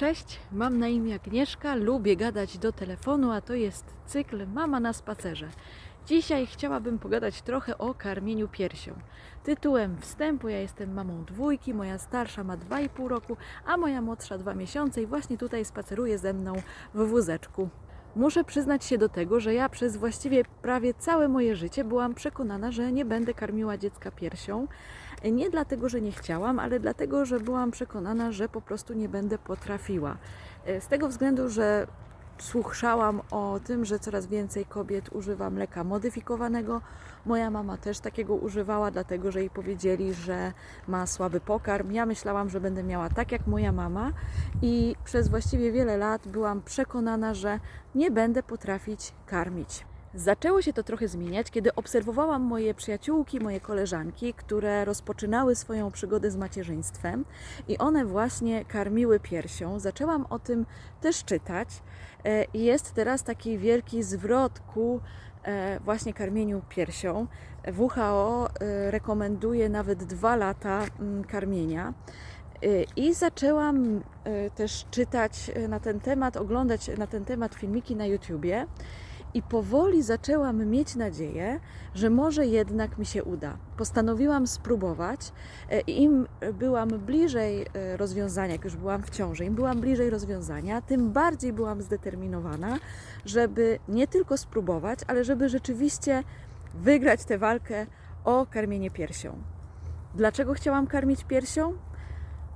Cześć, mam na imię Agnieszka, lubię gadać do telefonu, a to jest cykl Mama na spacerze. Dzisiaj chciałabym pogadać trochę o karmieniu piersią. Tytułem wstępu ja jestem mamą dwójki, moja starsza ma 2,5 roku, a moja młodsza 2 miesiące i właśnie tutaj spaceruje ze mną w wózeczku. Muszę przyznać się do tego, że ja przez właściwie prawie całe moje życie byłam przekonana, że nie będę karmiła dziecka piersią. Nie dlatego, że nie chciałam, ale dlatego, że byłam przekonana, że po prostu nie będę potrafiła. E, Z tego względu, że słuchałam o tym, że coraz więcej kobiet używa mleka modyfikowanego. Moja mama też takiego używała, dlatego że jej powiedzieli, że ma słaby pokarm. Ja myślałam, że będę miała tak jak moja mama i przez właściwie wiele lat byłam przekonana, że nie będę potrafić karmić. Zaczęło się to trochę zmieniać, kiedy obserwowałam moje przyjaciółki, moje koleżanki, które rozpoczynały swoją przygodę z macierzyństwem i one właśnie karmiły piersią. Zaczęłam o tym też czytać e, i jest teraz taki wielki zwrot ku e, właśnie karmieniu piersią. WHO e, rekomenduje nawet dwa lata mm, karmienia. I zaczęłam też czytać na ten temat, oglądać na ten temat filmiki na YouTubie. I powoli zaczęłam mieć nadzieję, że może jednak mi się uda. Postanowiłam spróbować i im byłam bliżej e, rozwiązania, jak już byłam w ciąży, im byłam bliżej rozwiązania, tym bardziej byłam zdeterminowana, żeby nie tylko spróbować, ale żeby rzeczywiście wygrać tę walkę o karmienie piersią. Dlaczego chciałam karmić piersią?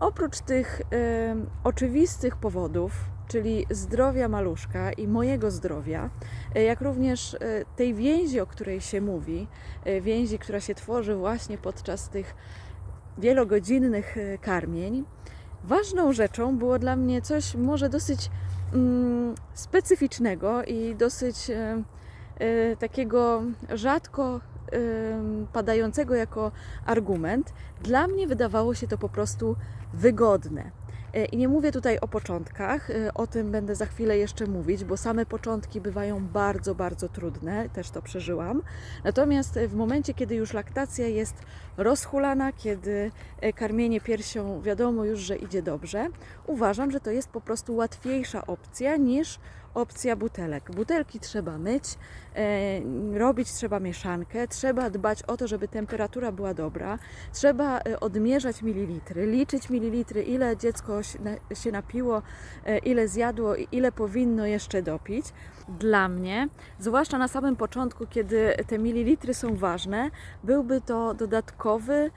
Oprócz tych e, oczywistych powodów, czyli zdrowia maluszka i mojego zdrowia, e, jak również e, tej więzi, o której się mówi, e, więzi, która się tworzy właśnie podczas tych wielogodzinnych karmień, ważną rzeczą było dla mnie coś może dosyć mm, specyficznego i dosyć takiego rzadko padającego jako argument. Dla mnie wydawało się to po prostu wygodne. E, I nie mówię tutaj o początkach, e, o tym będę za chwilę jeszcze mówić, bo same początki bywają bardzo, bardzo trudne, też to przeżyłam. Natomiast e, w momencie, kiedy już laktacja jest rozhulana, kiedy karmienie piersią wiadomo już, że idzie dobrze, uważam, że to jest po prostu łatwiejsza opcja niż opcja butelek. Butelki trzeba myć, e, robić trzeba mieszankę, trzeba dbać o to, żeby temperatura była dobra, trzeba e, odmierzać mililitry, liczyć mililitry, ile dziecko się, na, się napiło, e, ile zjadło i ile powinno jeszcze dopić. Dla mnie, zwłaszcza na samym początku, kiedy te mililitry są ważne, byłby to dodatkowy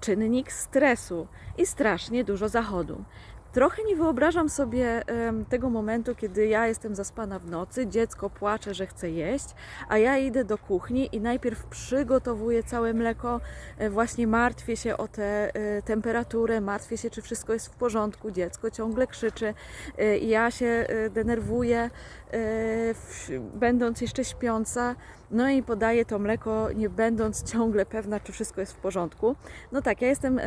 czynnik stresu i strasznie dużo zachodu. Trochę nie wyobrażam sobie tego momentu, kiedy ja jestem zaspana w nocy, dziecko płacze, że chce jeść, a ja idę do kuchni i najpierw przygotowuję całe mleko, e, właśnie martwię się o tę e, temperaturę, martwię się, czy wszystko jest w porządku, dziecko ciągle krzyczy, e, ja się denerwuję, będąc jeszcze śpiąca, no i podaję to mleko, nie będąc ciągle pewna, czy wszystko jest w porządku. No tak, ja jestem, e,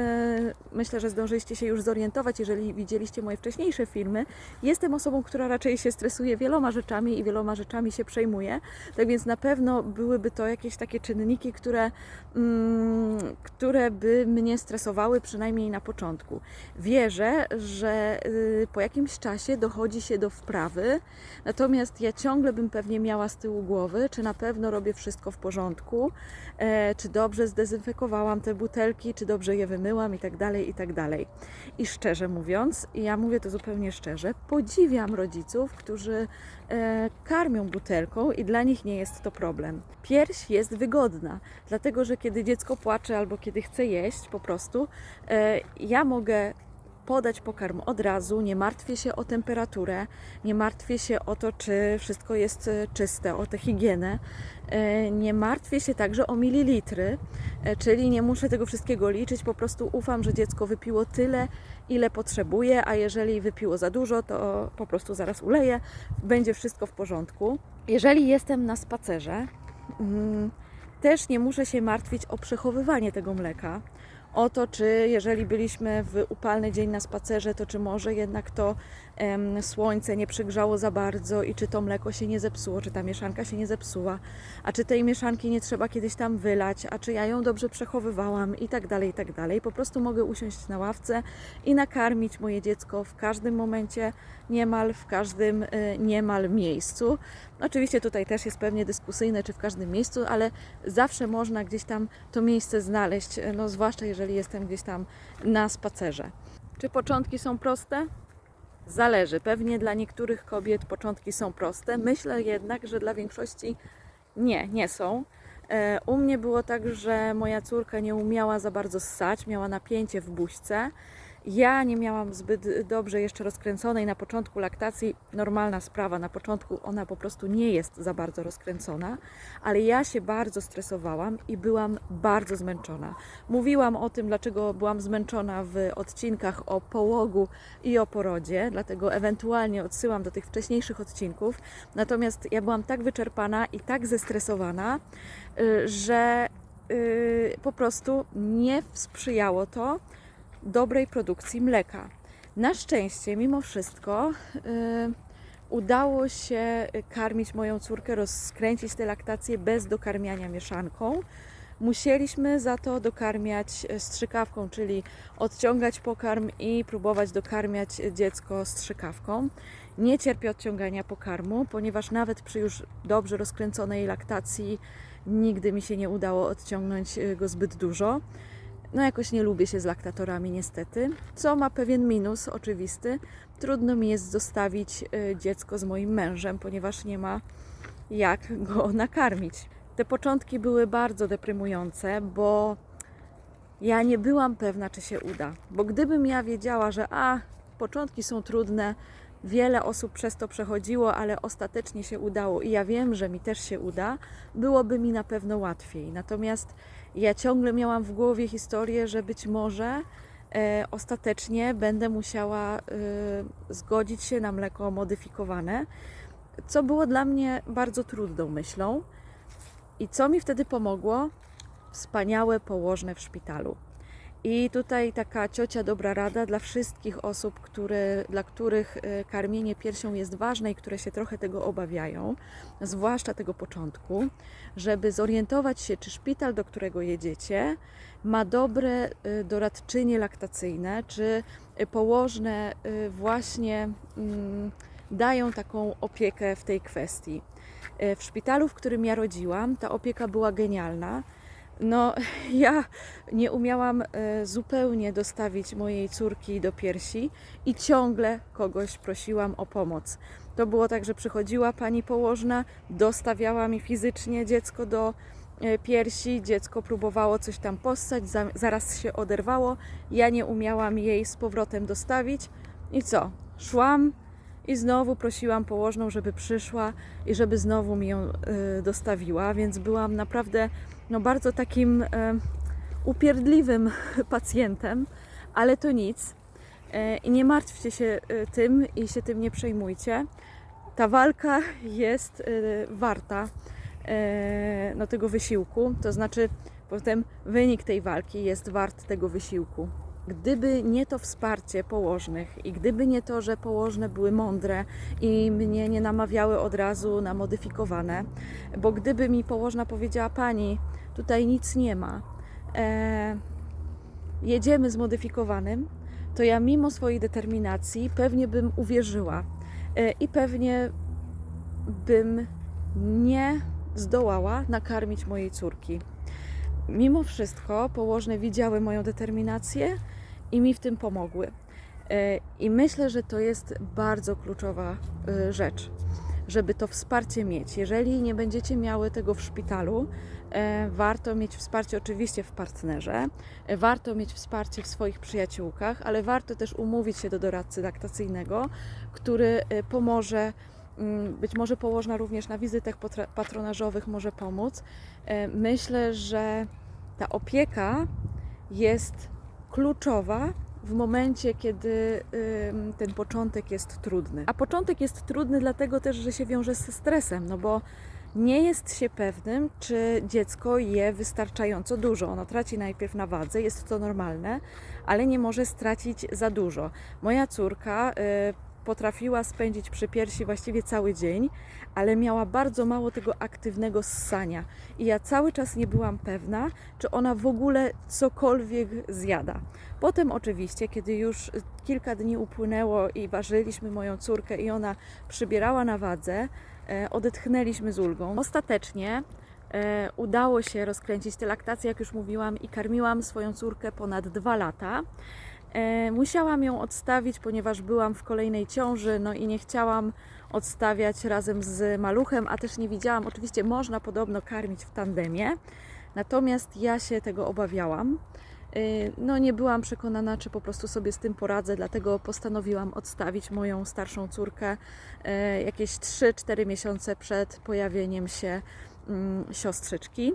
myślę, że zdążyliście się już zorientować, jeżeli widzieliście moje wcześniejsze filmy. Jestem osobą, która raczej się stresuje wieloma rzeczami i wieloma rzeczami się przejmuje. Tak więc na pewno byłyby to jakieś takie czynniki, które, mm, które by mnie stresowały, przynajmniej na początku. Wierzę, że y, po jakimś czasie dochodzi się do wprawy, natomiast ja ciągle bym pewnie miała z tyłu głowy, czy na pewno robię wszystko w porządku, e, czy dobrze zdezynfekowałam te butelki, czy dobrze je wymyłam i tak dalej, i tak dalej. I szczerze mówiąc, ja mówię to zupełnie szczerze, podziwiam rodziców, którzy e, karmią butelką i dla nich nie jest to problem. Pierś jest wygodna, dlatego że kiedy dziecko płacze albo kiedy chce jeść po prostu, e, ja mogę podać pokarm od razu, nie martwię się o temperaturę, nie martwię się o to, czy wszystko jest e, czyste, o tę higienę. E, Nie martwię się także o mililitry, e, czyli nie muszę tego wszystkiego liczyć, po prostu ufam, że dziecko wypiło tyle, ile potrzebuje, a jeżeli wypiło za dużo, to po prostu zaraz uleję, będzie wszystko w porządku. Jeżeli jestem na spacerze, mm, też nie muszę się martwić o przechowywanie tego mleka, o to, czy jeżeli byliśmy w upalny dzień na spacerze, to czy może jednak to em, słońce nie przygrzało za bardzo i czy to mleko się nie zepsuło, czy ta mieszanka się nie zepsuła, a czy tej mieszanki nie trzeba kiedyś tam wylać, a czy ja ją dobrze przechowywałam i tak dalej, i tak dalej. Po prostu mogę usiąść na ławce i nakarmić moje dziecko w każdym momencie, niemal w każdym y, niemal miejscu. Oczywiście tutaj też jest pewnie dyskusyjne, czy w każdym miejscu, ale zawsze można gdzieś tam to miejsce znaleźć, y, no zwłaszcza jeżeli jestem gdzieś tam na spacerze. Czy początki są proste? Zależy. Pewnie dla niektórych kobiet początki są proste. Myślę jednak, że dla większości nie, nie są. E, U mnie było tak, że moja córka nie umiała za bardzo ssać, miała napięcie w buźce. Ja nie miałam zbyt dobrze jeszcze rozkręconej na początku laktacji. Normalna sprawa, na początku ona po prostu nie jest za bardzo rozkręcona, ale ja się bardzo stresowałam i byłam bardzo zmęczona. Mówiłam o tym, dlaczego byłam zmęczona w odcinkach o połogu i o porodzie, dlatego ewentualnie odsyłam do tych wcześniejszych odcinków. Natomiast ja byłam tak wyczerpana i tak zestresowana, y, że y, po prostu nie sprzyjało to dobrej produkcji mleka. Na szczęście, mimo wszystko, y, udało się karmić moją córkę, rozkręcić tę laktację bez dokarmiania mieszanką. Musieliśmy za to dokarmiać strzykawką, czyli odciągać pokarm i próbować dokarmiać dziecko strzykawką. Nie cierpię odciągania pokarmu, ponieważ nawet przy już dobrze rozkręconej laktacji nigdy mi się nie udało odciągnąć go zbyt dużo. No jakoś nie lubię się z laktatorami niestety, co ma pewien minus oczywisty. Trudno mi jest zostawić y, dziecko z moim mężem, ponieważ nie ma jak go nakarmić. Te początki były bardzo deprymujące, bo ja nie byłam pewna, czy się uda. Bo gdybym ja wiedziała, że a, początki są trudne, wiele osób przez to przechodziło, ale ostatecznie się udało i ja wiem, że mi też się uda, byłoby mi na pewno łatwiej. Natomiast ja ciągle miałam w głowie historię, że być może e, ostatecznie będę musiała e, zgodzić się na mleko modyfikowane, co było dla mnie bardzo trudną myślą. I co mi wtedy pomogło? Wspaniałe położne w szpitalu. I tutaj taka ciocia dobra rada dla wszystkich osób, które, dla których e, karmienie piersią jest ważne i które się trochę tego obawiają, zwłaszcza tego początku, żeby zorientować się, czy szpital, do którego jedziecie, ma dobre e, doradczynie laktacyjne, czy e, położne właśnie mm, dają taką opiekę w tej kwestii. W szpitalu, w którym ja rodziłam, ta opieka była genialna. No, ja nie umiałam e, zupełnie dostawić mojej córki do piersi i ciągle kogoś prosiłam o pomoc. To było tak, że przychodziła pani położna, dostawiała mi fizycznie dziecko do e, piersi, dziecko próbowało coś tam possać, za- zaraz się oderwało, ja nie umiałam jej z powrotem dostawić i co? Szłam i znowu prosiłam położną, żeby przyszła i żeby znowu mi ją e, dostawiła, więc byłam naprawdę no, bardzo takim e, upierdliwym pacjentem, ale to nic. E, I nie martwcie się e, tym i się tym nie przejmujcie. Ta walka jest e, warta e, no, tego wysiłku, to znaczy potem wynik tej walki jest wart tego wysiłku. Gdyby nie to wsparcie położnych i gdyby nie to, że położne były mądre i mnie nie namawiały od razu na modyfikowane, bo gdyby mi położna powiedziała pani, tutaj nic nie ma, e, jedziemy z modyfikowanym, to ja mimo swojej determinacji pewnie bym uwierzyła e, i pewnie bym nie zdołała nakarmić mojej córki. Mimo wszystko położne widziały moją determinację i mi w tym pomogły. E, I myślę, że to jest bardzo kluczowa e, rzecz, żeby to wsparcie mieć. Jeżeli nie będziecie miały tego w szpitalu, e, warto mieć wsparcie oczywiście w partnerze, warto mieć wsparcie w swoich przyjaciółkach, ale warto też umówić się do doradcy laktacyjnego, który pomoże. mm, Być może położna również na wizytach patronażowych może pomóc. Myślę, że ta opieka jest kluczowa w momencie, kiedy ten początek jest trudny. A początek jest trudny dlatego też, że się wiąże ze stresem, no bo nie jest się pewnym, czy dziecko je wystarczająco dużo. Ono traci najpierw na wadze, jest to normalne, ale nie może stracić za dużo. Moja córka y, potrafiła spędzić przy piersi właściwie cały dzień, ale miała bardzo mało tego aktywnego ssania. I ja cały czas nie byłam pewna, czy ona w ogóle cokolwiek zjada. Potem oczywiście, kiedy już kilka dni upłynęło i ważyliśmy moją córkę i ona przybierała na wadze, e, odetchnęliśmy z ulgą. Ostatecznie e, udało się rozkręcić tę laktację, jak już mówiłam, i karmiłam swoją córkę ponad dwa lata. E, Musiałam ją odstawić, ponieważ byłam w kolejnej ciąży, no i nie chciałam odstawiać razem z maluchem, a też nie widziałam, oczywiście można podobno karmić w tandemie, natomiast ja się tego obawiałam. E, No nie byłam przekonana, czy po prostu sobie z tym poradzę, dlatego postanowiłam odstawić moją starszą córkę e, jakieś 3-4 miesiące przed pojawieniem się mm, siostrzyczki.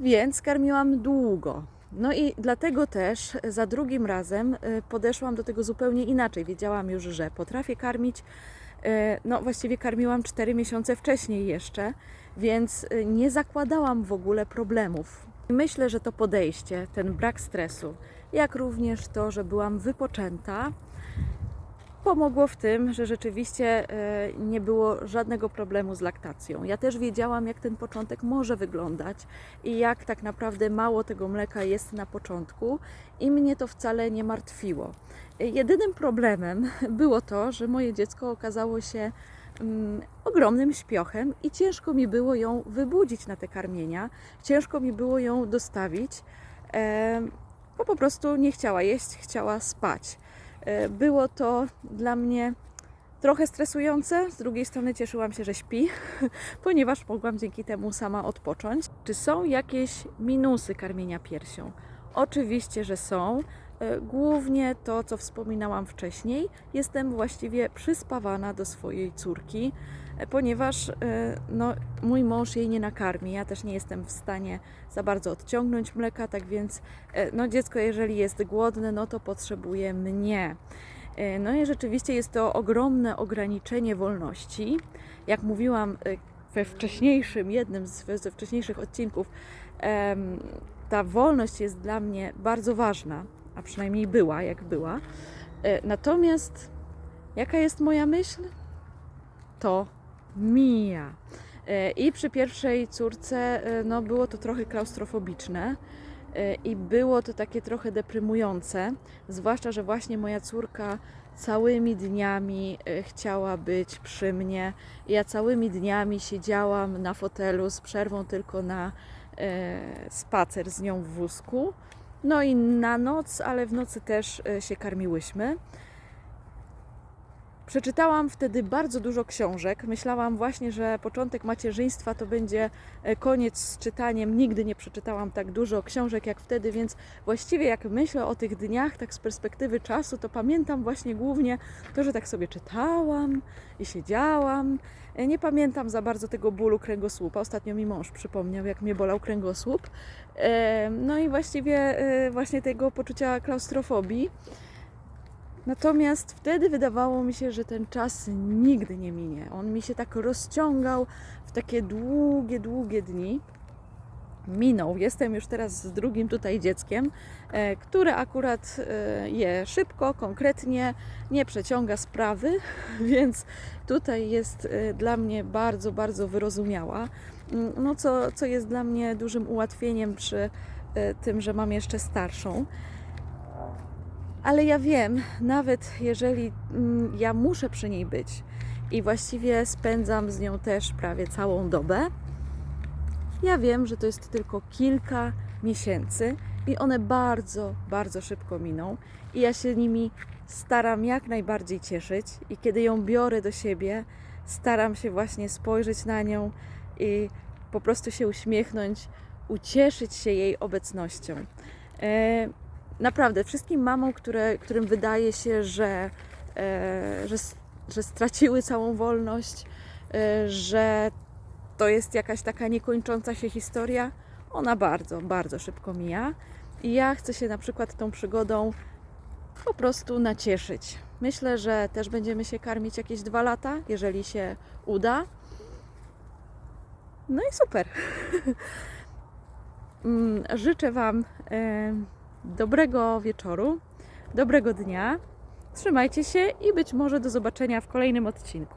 Więc karmiłam długo. No i dlatego też za drugim razem y, podeszłam do tego zupełnie inaczej. Wiedziałam już, że potrafię karmić. Y, No, właściwie karmiłam 4 miesiące wcześniej jeszcze, więc nie zakładałam w ogóle problemów. Myślę, że to podejście, ten brak stresu, jak również to, że byłam wypoczęta, pomogło w tym, że rzeczywiście e, nie było żadnego problemu z laktacją. Ja też wiedziałam, jak ten początek może wyglądać i jak tak naprawdę mało tego mleka jest na początku, i mnie to wcale nie martwiło. Jedynym problemem było to, że moje dziecko okazało się mm, ogromnym śpiochem i ciężko mi było ją wybudzić na te karmienia, ciężko mi było ją dostawić, e, bo po prostu nie chciała jeść, chciała spać. E, Było to dla mnie trochę stresujące, z drugiej strony cieszyłam się, że śpi, ponieważ mogłam dzięki temu sama odpocząć. Czy są jakieś minusy karmienia piersią? Oczywiście, że są. E, Głównie to, co wspominałam wcześniej, jestem właściwie przyspawana do swojej córki, ponieważ e, no, mój mąż jej nie nakarmi. Ja też nie jestem w stanie za bardzo odciągnąć mleka, tak więc e, no, dziecko, jeżeli jest głodne, no to potrzebuje mnie. E, No i rzeczywiście jest to ogromne ograniczenie wolności. Jak mówiłam we wcześniejszym, jednym z, ze wcześniejszych odcinków, ta wolność jest dla mnie bardzo ważna, a przynajmniej była, jak była. Natomiast jaka jest moja myśl? To mija. E, I przy pierwszej córce e, no, było to trochę klaustrofobiczne e, i było to takie trochę deprymujące, zwłaszcza, że właśnie moja córka całymi dniami chciała być przy mnie. Ja całymi dniami siedziałam na fotelu z przerwą tylko na spacer z nią w wózku. No i na noc, ale w nocy też się karmiłyśmy. Przeczytałam wtedy bardzo dużo książek. Myślałam właśnie, że początek macierzyństwa to będzie e, koniec z czytaniem. Nigdy nie przeczytałam tak dużo książek jak wtedy, więc właściwie jak myślę o tych dniach, tak z perspektywy czasu, to pamiętam właśnie głównie to, że tak sobie czytałam i siedziałam. E, Nie pamiętam za bardzo tego bólu kręgosłupa. Ostatnio mi mąż przypomniał, jak mnie bolał kręgosłup. E, No i właściwie właśnie tego poczucia klaustrofobii. Natomiast wtedy wydawało mi się, że ten czas nigdy nie minie. On mi się tak rozciągał w takie długie, długie dni. Minął. Jestem już teraz z drugim tutaj dzieckiem, e, które akurat e, je szybko, konkretnie, nie przeciąga sprawy, więc tutaj jest e, dla mnie bardzo, bardzo wyrozumiała. Mm, No, co, co jest dla mnie dużym ułatwieniem przy tym, że mam jeszcze starszą. Ale ja wiem, nawet jeżeli mm, ja muszę przy niej być i właściwie spędzam z nią też prawie całą dobę, ja wiem, że to jest tylko kilka miesięcy i one bardzo, bardzo szybko miną i ja się nimi staram jak najbardziej cieszyć i kiedy ją biorę do siebie, staram się właśnie spojrzeć na nią i po prostu się uśmiechnąć, ucieszyć się jej obecnością. Naprawdę wszystkim mamom, które, którym wydaje się, że, e, że, że straciły całą wolność, e, że to jest jakaś taka niekończąca się historia, ona bardzo, bardzo szybko mija. I ja chcę się na przykład tą przygodą po prostu nacieszyć. Myślę, że też będziemy się karmić jakieś dwa lata, jeżeli się uda. No i super. Mm, Życzę Wam dobrego wieczoru, dobrego dnia. Trzymajcie się i być może do zobaczenia w kolejnym odcinku.